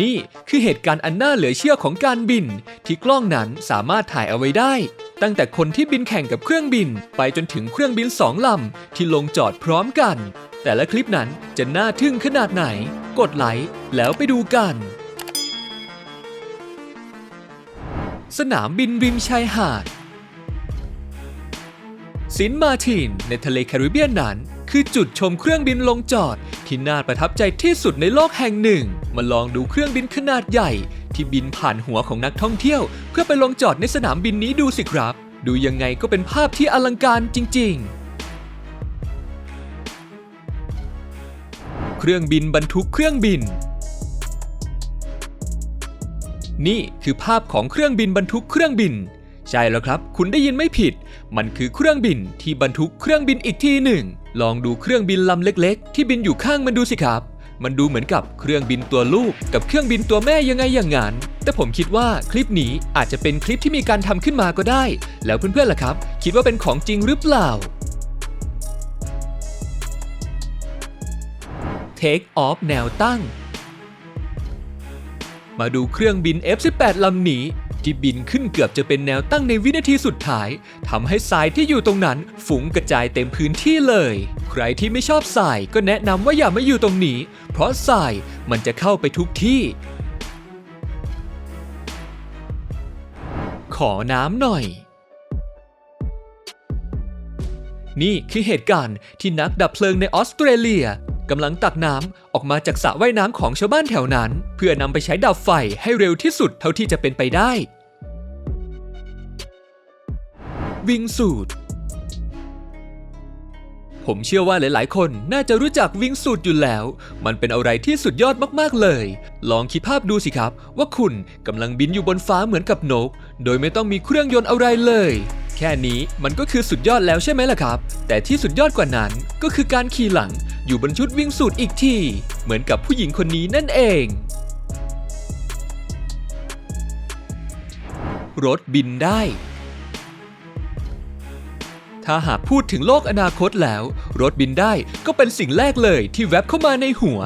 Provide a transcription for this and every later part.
นี่คือเหตุการณ์อันน่าเหลือเชื่อของการบิน ที่กล้องนั้นสามารถถ่ายเอาไว้ได้ ตั้งแต่คนที่บินแข่งกับเครื่องบิน ไปจนถึงเครื่องบินสองลำที่ลงจอดพร้อมกัน แต่ละคลิปนั้นจะน่าทึ่งขนาดไหน กดไลค์แล้วไปดูกัน สนามบินริมชายหาดซินมาตินในทะเลแคริบเบียนนั้น คือจุดชมเครื่องบินลงจอด ที่น่าประทับใจที่สุดในโลกแห่งหนึ่ง มาลองดูเครื่องบินขนาดใหญ่ ที่บินผ่านหัวของนักท่องเที่ยว เพื่อไปลงจอดในสนามบินนี้ดูสิครับ ดูยังไงก็เป็นภาพที่อลังการจริง ๆ เครื่องบินบรรทุกเครื่องบิน นี่คือภาพของเครื่องบินบรรทุกเครื่องบิน ใช่แล้วครับ คุณได้ยินไม่ผิด มันคือเครื่องบินที่บรรทุกเครื่องบินอีกทีหนึ่ง ลองดูเครื่องบินลำเล็ก ๆ ที่บินอยู่ข้างมันดูสิครับ มันดูเหมือนกับเครื่องบินตัวลูก กับเครื่องบินตัวแม่ยังไงอย่างนั้น แต่ผมคิดว่าคลิปนี้อาจจะเป็นคลิปที่มีการทำขึ้นมาก็ได้ แล้วเพื่อนๆล่ะครับ คิดว่าเป็นของจริงหรือเปล่า Take off แนวตั้ง มาดูเครื่องบิน F-18 ลำนี้ ที่บินขึ้นเกือบจะเป็นแนวตั้งในวินาทีสุดท้ายทำให้ทรายที่อยู่ตรงนั้นฝุ่งกระจายเต็มพื้นที่เลย ใครที่ไม่ชอบทรายก็แนะนำว่าอย่ามาอยู่ตรงนี้ เพราะทรายมันจะเข้าไปทุกที่ ขอน้ำหน่อยนี่คือเหตุการณ์ที่นักดับเพลิงในออสเตรเลีย กำลังตักน้ำออกมาจากสระว่ายน้ำของชาวบ้านแถวนั้น เพื่อนำไปใช้ดับไฟให้เร็วที่สุดเท่าที่จะเป็นไปได้ วิงสูตร ผมเชื่อว่าหลายๆ คนน่าจะรู้จักวิงสูตรอยู่แล้ว มันเป็นอะไรที่สุดยอดมากๆเลย ลองคิดภาพดูสิครับ ว่าคุณกำลังบินอยู่บนฟ้าเหมือนกับนก โดยไม่ต้องมีเครื่องยนต์อะไรเลย แค่นี้มันก็คือสุดยอดแล้วใช่ไหมล่ะครับ แต่ที่สุดยอดกว่านั้นก็คือการขี่หลังอยู่บนชุดวิ่งสูตรอีกทีเหมือนกับผู้หญิงคนนี้นั่นเอง รถบินได้ ถ้าหากพูดถึงโลกอนาคตแล้ว รถบินได้ก็เป็นสิ่งแรกเลยที่แวบเข้ามาในหัว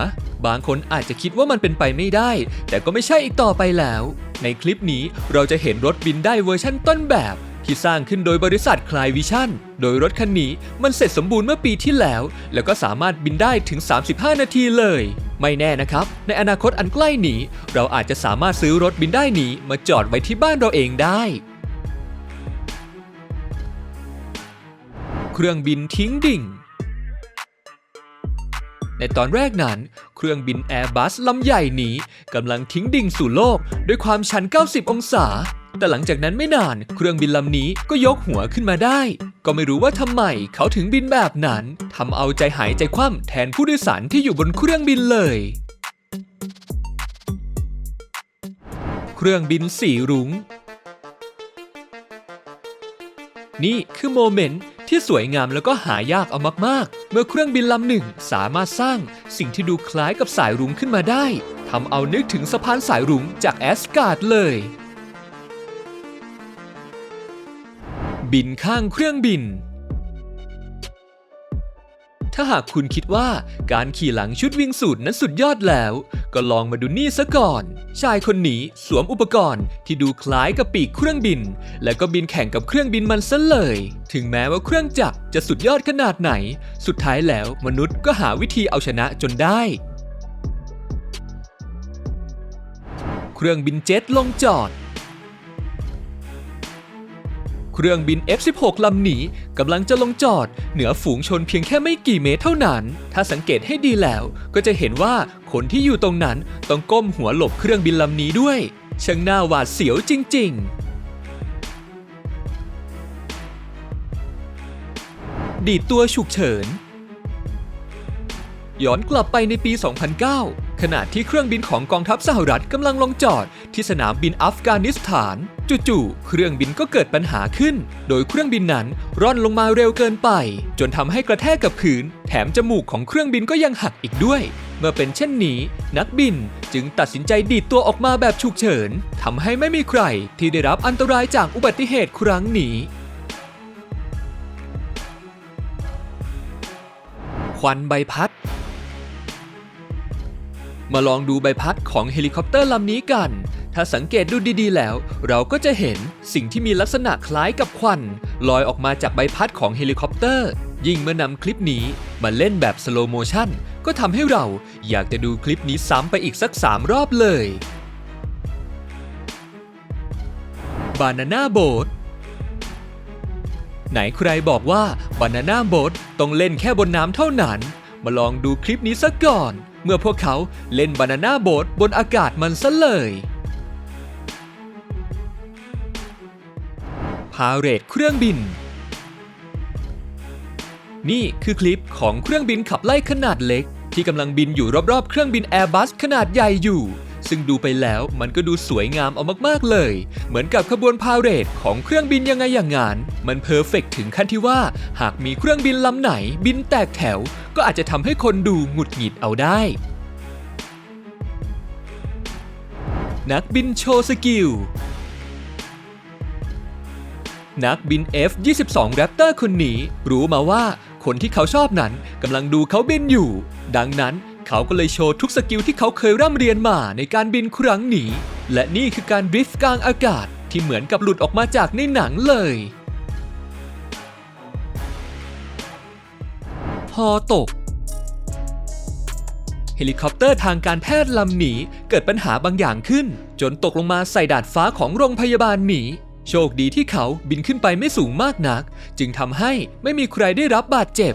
บางคนอาจจะคิดว่ามันเป็นไปไม่ได้ แต่ก็ไม่ใช่อีกต่อไปแล้ว ในคลิปนี้เราจะเห็นรถบินได้เวอร์ชั่นต้นแบบ ที่สร้างขึ้นโดยบริษัทคลายวิชั่น โดยรถคันนี้มันเสร็จสมบูรณ์เมื่อปีที่แล้ว แล้วก็สามารถบินได้ถึง 35 นาทีเลย ไม่แน่นะครับ ในอนาคตอันใกล้นี้ เราอาจจะสามารถซื้อรถบินได้นี้มาจอดไว้ที่บ้านเราเองได้ เครื่องบินทิ้งดิ่งในตอนแรกนั้น เครื่องบิน Airbus ลำใหญ่นี้กำลังทิ้งดิ่งสู่โลก ด้วยความชัน 90 องศา แต่หลังจากนั้นไม่นานเครื่องบินลำนี้ก็ยกหัวขึ้นมาได้ ก็ไม่รู้ว่าทำไมเขาถึงบินแบบนั้นทำเอาใจหายใจคว่ำแทนผู้โดยสารที่อยู่บนเครื่องบินเลย เครื่องบินสีรุง้ง นี่คือโมเมนต์ที่สวยงามแล้วก็หายากเอามากๆ เมื่อเครื่องบินลำหนึ่งสามารถสร้างสิ่งที่ดูคล้ายกับสายรุ้งขึ้นมาได้ทำเอานึกถึงสะพานสายรุ้งจากแอสการ์ดเลย บินข้างเครื่องบิน ถ้าหากคุณคิดว่าการขี่หลังชุดวิ่งสูตรนั้นสุดยอดแล้ว ก็ลองมาดูนี่ซะก่อน ชายคนนี้สวมอุปกรณ์ที่ดูคล้ายกับปีกเครื่องบิน และก็บินแข่งกับเครื่องบินมันซะเลย ถึงแม้ว่าเครื่องจักรจะสุดยอดขนาดไหน สุดท้ายแล้วมนุษย์ก็หาวิธีเอาชนะจนได้เครื่องบินเจ็ตลงจอด เครื่องบิน F-16 ลำนี้กำลังจะลงจอด เหนือฝูงชนเพียงแค่ไม่กี่เมตรเท่านั้น ถ้าสังเกตให้ดีแล้วก็จะเห็นว่าคนที่อยู่ตรงนั้นต้องก้มหัวหลบเครื่องบินลำนี้ด้วย ช่างน่าหวาดเสียวจริง ๆดีดตัวฉุกเฉิน ย้อนกลับไปในปี 2009 ขณะที่เครื่องบินของกองทัพสหรัฐกำลังลงจอดที่สนามบินอัฟกานิสถาน จู่ๆ เครื่องบินก็เกิดปัญหาขึ้น โดยเครื่องบินนั้นร่อนลงมาเร็วเกินไป จนทำให้กระแทกกับพื้น แถมจมูกของเครื่องบินก็ยังหักอีกด้วย เมื่อเป็นเช่นนี้ นักบินจึงตัดสินใจดีดตัวออกมาแบบฉุกเฉินทำให้ไม่มีใครที่ได้รับอันตรายจากอุบัติเหตุครั้งนี้ควันใบพัด มาลองดูใบพัดของเฮลิคอปเตอร์ลำนี้กัน ถ้าสังเกตดูดีๆแล้ว เราก็จะเห็นสิ่งที่มีลักษณะคล้ายกับควันลอยออกมาจากใบพัดของเฮลิคอปเตอร์ ยิ่งเมื่อนำคลิปนี้มาเล่นแบบสโลโมชันก็ทำให้เราอยากจะดูคลิปนี้ซ้ำไปอีกสัก3รอบเลยบานาน่าโบ t ไหนใครบอกว่าบานาน่าโบ t ต้องเล่นแค่บนน้ำเท่านั้น มาลองดูคลิปนี้ซะก่อน เมื่อพวกเขาเล่นบานาน่าโบดบนอากาศมันซะเลย พาเรดเครื่องบิน นี่คือคลิปของเครื่องบินขับไล่ขนาดเล็ก ที่กำลังบินอยู่รอบๆ เครื่องบิน Airbus ขนาดใหญ่อยู่ ซึ่งดูไปแล้วมันก็ดูสวยงามเอามากๆเลย เหมือนกับขบวนพาเหรดของเครื่องบินยังไงอย่างงานมันเพอร์เฟกถึงขั้นที่ว่า หากมีเครื่องบินลำไหนบินแตกแถว ก็อาจจะทำให้คนดูหงุดหงิดเอาได้นักบินโชว์สกิล นักบิน F-22 Raptor คนนี้ รู้มาว่าคนที่เขาชอบนั้นกำลังดูเขาบินอยู่ ดังนั้น เขาก็เลยโชว์ทุกสกิลที่เขาเคยร่ำเรียนมาในการบินครั้งนี้ และนี่คือการดริฟต์กลางอากาศที่เหมือนกับหลุดออกมาจากในหนังเลย พอตก เฮลิคอปเตอร์ทางการแพทย์ลำนี้เกิดปัญหาบางอย่างขึ้น จนตกลงมาใส่ดาดฟ้าของโรงพยาบาลนี้โชคดีที่เขาบินขึ้นไปไม่สูงมากนัก จึงทำให้ไม่มีใครได้รับบาดเจ็บ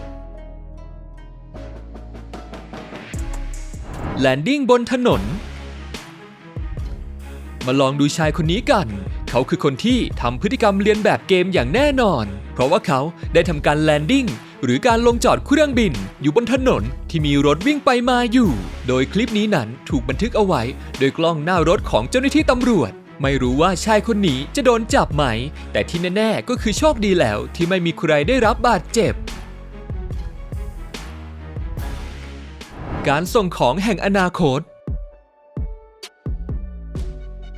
แลนดิ้งบนถนน มาลองดูชายคนนี้กัน เขาคือคนที่ทำพฤติกรรมเลียนแบบเกมอย่างแน่นอน เพราะว่าเขาได้ทำการแลนดิ้งหรือการลงจอดเครื่องบิน อยู่บนถนนที่มีรถวิ่งไปมาอยู่ โดยคลิปนี้นั้นถูกบันทึกเอาไว้ โดยกล้องหน้ารถของเจ้าหน้าที่ตำรวจ ไม่รู้ว่าชายคนนี้จะโดนจับไหม แต่ที่แน่ๆก็คือโชคดีแล้วที่ไม่มีใครได้รับบาดเจ็บ การส่งของแห่งอนาคต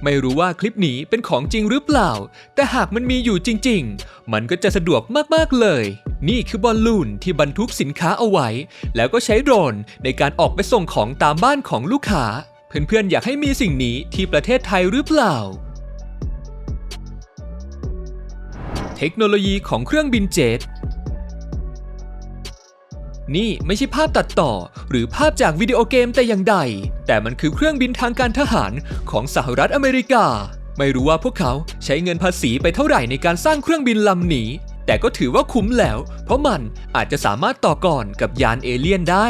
ไม่รู้ว่าคลิปนี้เป็นของจริงหรือเปล่า แต่หากมันมีอยู่จริง ๆ มันก็จะสะดวกมากๆเลย นี่คือบอลลูนที่บรรทุกสินค้าเอาไว้ แล้วก็ใช้โดรนในการออกไปส่งของตามบ้านของลูกค้า เพื่อนๆ อยากให้มีสิ่งนี้ที่ประเทศไทยหรือเปล่าเทคโนโลยีของเครื่องบินเจ็ต นี่ไม่ใช่ภาพตัดต่อ หรือภาพจากวิดีโอเกมแต่อย่างใด แต่มันคือเครื่องบินทางการทหารของสหรัฐอเมริกา ไม่รู้ว่าพวกเขาใช้เงินภาษีไปเท่าไหร่ในการสร้างเครื่องบินลำนี้ แต่ก็ถือว่าคุ้มแล้ว เพราะมันอาจจะสามารถต่อกรกับยานเอเลี่ยนได้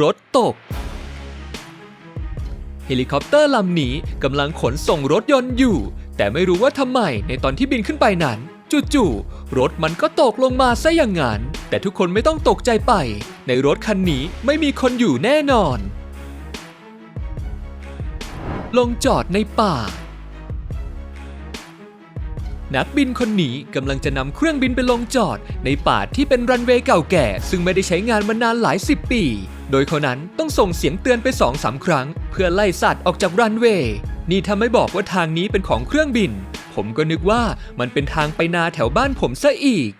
รถตกเฮลิคอปเตอร์ลำนี้กำลังขนส่งรถยนต์อยู่ แต่ไม่รู้ว่าทำไมในตอนที่บินขึ้นไปนั้น จู่ๆ รถมันก็ตกลงมาซะอย่างนั้น แต่ทุกคนไม่ต้องตกใจไป ในรถคันนี้ไม่มีคนอยู่แน่นอน ลงจอดในป่า นักบินคนนี้กำลังจะนำเครื่องบินไปลงจอดในป่าที่เป็นรันเวย์เก่าแก่ ซึ่งไม่ได้ใช้งานมานานหลายสิบปี โดยเขานั้นต้องส่งเสียงเตือนไป2องสาครั้ง เพื่อไล่สัตว์ออกจากรันเวย์นี่ถ้าไม่บอกว่าทางนี้เป็นของเครื่องบิน ผมก็นึกว่ามันเป็นทางไปนาแถวบ้านผมซะอีก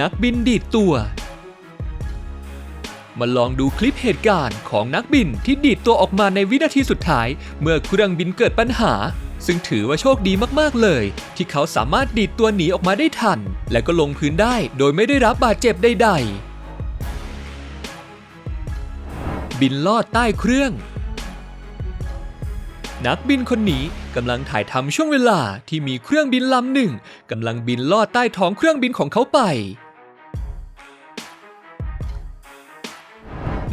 นักบินดีดตัว มาลองดูคลิปเหตุการณ์ของนักบินที่ดีดตัวออกมาในวินาทีสุดท้าย เมื่อเครื่องบินเกิดปัญหา ซึ่งถือว่าโชคดีมากๆเลย ที่เขาสามารถดีดตัวหนีออกมาได้ทัน และก็ลงพื้นได้โดยไม่ได้รับบาดเจ็บใดๆบินลอดใต้เครื่อง นักบินคนนี้กำลังถ่ายทำช่วงเวลาที่มีเครื่องบินลำหนึ่งกำลังบินลอดใต้ท้องเครื่องบินของเขาไป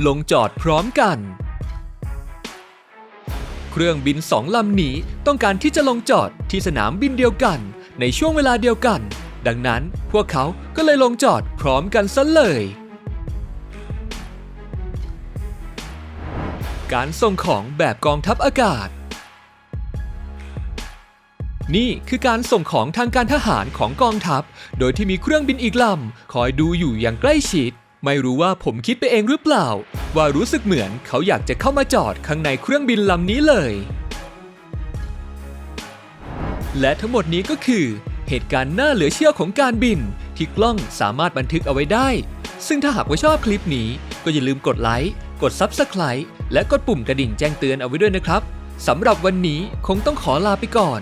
ลงจอดพร้อมกัน เครื่องบินสองลำนี้ต้องการที่จะลงจอดที่สนามบินเดียวกัน ในช่วงเวลาเดียวกัน ดังนั้นพวกเขาก็เลยลงจอดพร้อมกันซะเลยการส่งของแบบกองทัพอากาศ นี่คือการส่งของทางการทหารของกองทัพ โดยที่มีเครื่องบินอีกลำคอยดูอยู่อย่างใกล้ชิด ไม่รู้ว่าผมคิดไปเองหรือเปล่า ว่ารู้สึกเหมือนเขาอยากจะเข้ามาจอดข้างในเครื่องบินลำนี้เลย และทั้งหมดนี้ก็คือ เหตุการณ์น่าเหลือเชื่อของการบิน ที่กล้องสามารถบันทึกเอาไว้ได้ ซึ่งถ้าหากว่าชอบคลิปนี้ ก็อย่าลืมกดไลค์กด Subscribe และกดปุ่มกระดิ่งแจ้งเตือนเอาไว้ด้วยนะครับสำหรับวันนี้คงต้องขอลาไปก่อน